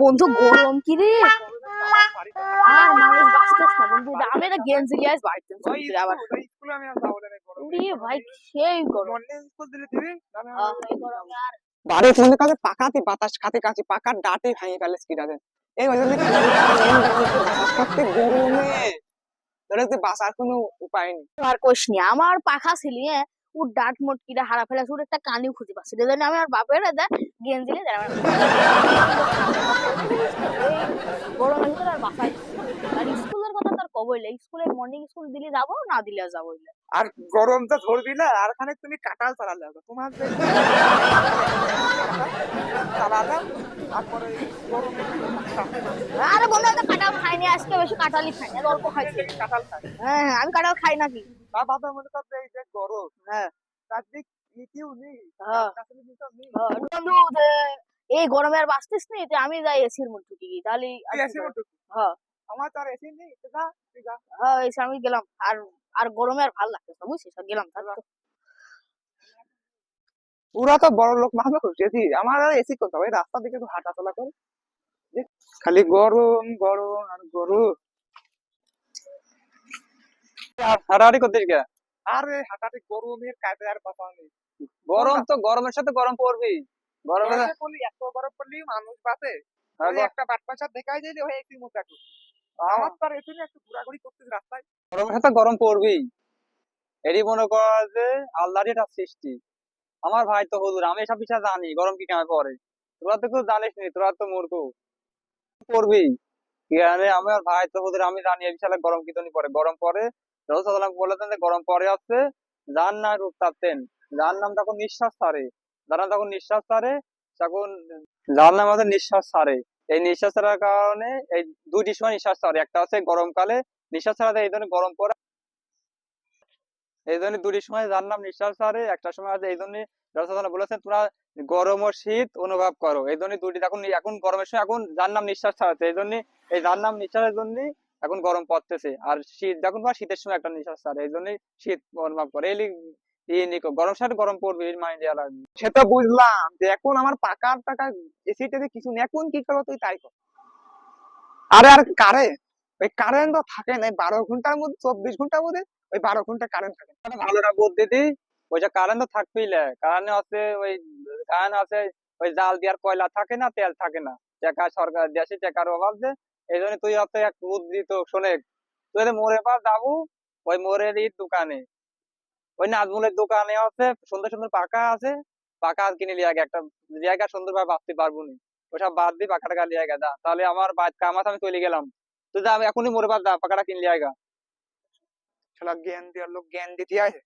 বন্ধু গরম কি রে আর মানুষ বাঁচতেছ না বন্ধু আমি একটা গেঞ্জি লিয়ে আস বাড়িতে আবার স্কুলে আমি আর যাব না রে ভাই সেই গরম স্কুল দিলে দিবি আর ফোনের কাছে পাকাতে বাতাস খাতে কাছে পাকার ডাটে ভেঙে ফেলে স্কিটারে এই ওই বাতাস খাতে গরমে ধরে যে বাঁচার কোনো উপায় নেই আর কোশ নি আমার পাখা ছিলি হ্যাঁ ও ডাট মটকিটা হারা ফেলা ওর একটা কানি খুঁজে পাচ্ছি আমি আর বাপের দা গেঞ্জি লিয়ে দাঁড়ানো গরমের ভিতরে আর বাসায় আর স্কুলের তার স্কুলে মর্নিং স্কুল দিলে যাব না দিলে যাব। আর গরমটা ধরবি না আর খানিক তুমি কাঁঠাল চালালে তোমার চালালাম তারপরে আরে বন্ধু আমি কাঁঠাল খাইনি আজকে বেশি কাঁঠালি খাইনি আজ অল্প খাইছি। কাঁঠাল খাই হ্যাঁ হ্যাঁ, আমি কাঁঠাল খাই নাকি? বা বাবা মনে করছে এই যে গরম হ্যাঁ। তার দিক ই নেই হ্যাঁ। হ্যাঁ, বন্ধু এই গরমে আর বাঁচতিস নি আমি যাই এসির মধ্যে কি তাহলে হ্যাঁ। যা তুই যা। হ্যাঁ এসে আমি গেলাম। আর আর গরমে আর ভালো লাগতেছে না বুঝছিস? গেলাম ওরা তো বড় লোক খুঁজেছি আমার আর এসি ওই রাস্তা দিকে হাঁটা চলা করে। খালি গরম গরম আর গরম হাঁটাহাঁটি করতিস কে আরে গরমের কাজে আর কথা নেই গরম তো গরমের সাথে গরম পড়বি। গরমের এত গরম পড়লি মানুষ বাঁচে। একটা বাট পাশা দেখাই দিলে হয়ে একটু একটু আমার তো একটু ঘোরাঘুরি করতেছি রাস্তায়। গরমের সাথে গরম পড়বি এরই মনে কর যে আল্লাহরই একটা সৃষ্টি। আমার ভাই তো হুজুর আমি এসব বিষয় জানি গরম কি কেমন পড়ে? তোরা তো কেউ জানিস নি তোরা তো মূর্খ। পড়বি আরে আমার ভাই তো হুজুর আমি জানি এই বিষয়ে গরম কি পড়ে। গরম পড়ে রসুল্লাহ বলেছেন যে গরম পরে হচ্ছে যার না রূপ তাপতেন যার নাম তখন নিঃশ্বাস ছাড়ে যার নাম তখন নিঃশ্বাস ছাড়ে তখন যার নাম আমাদের নিঃশ্বাস ছাড়ে। এই নিঃশ্বাস ছাড়ার কারণে এই দুইটি সময় নিঃশ্বাস ছাড়ে। একটা হচ্ছে গরমকালে, নিঃশ্বাস ছাড়াতে এই ধরনের গরম পড়ে। এই জন্য দুটি সময় যার নাম নিঃশ্বাস ছাড়ে, একটা সময় আছে এই জন্য বলেছেন তোমরা গরম ও শীত অনুভব করো। এই জন্য দুটি এখন এখন গরমের সময় এখন যার নাম নিঃশ্বাস ছাড়াচ্ছে এই জন্য এই যার নাম নিঃশ্বাসের জন্য এখন গরম পড়তেছে। আর শীত, যখন শীতের সময় একটা নিঃশ্বাস ছাড়ে, এই জন্য শীত অনুভব করে। এই নিকো, গরম সাথে গরম লাগবে সেটা বুঝলাম যে এখন আমার পাকার টাকা কিছু নেই, এখন কি করব তুই তাই কর। আরে, আর কারেন্ট ওই কারেন্ট তো থাকে না বারো ঘণ্টার মধ্যে, চব্বিশ ঘণ্টার মধ্যে, ওই বারো ঘণ্টা কারেন্ট থাকে। ভালো না বুদ্ধিটি ওই যে কারেন্ট তো থাকবেই কারেন্ট আছে ওই আছে ওই জাল দেওয়ার কয়লা থাকে না, তেল থাকে না। টাকা সরকার দেশে টাকার অভাব যে এই জন্য তুই হচ্ছে এক বুদ্ধি তো শোনে তুই মোড়ে পাস যাব ওই মোড়ের দোকানে। ওই নাজমুলের দোকানে আছে সুন্দর সুন্দর পাকা আছে। পাকা কিনে লিয়ে আগে একটা জায়গা সুন্দর ভাবে বাঁচতে পারব নি। ওসব বাদ দিয়ে পাকাটা গা লিয়ে যা। তাহলে আমার বাদ কাম আছে আমি চলে গেলাম। তো যা আমি এখনই মরে পাস যা পাকাটা কিনে লিয়ে গা। শালা জ্ঞান দেওয়ার লোক জ্ঞান দিতে আসে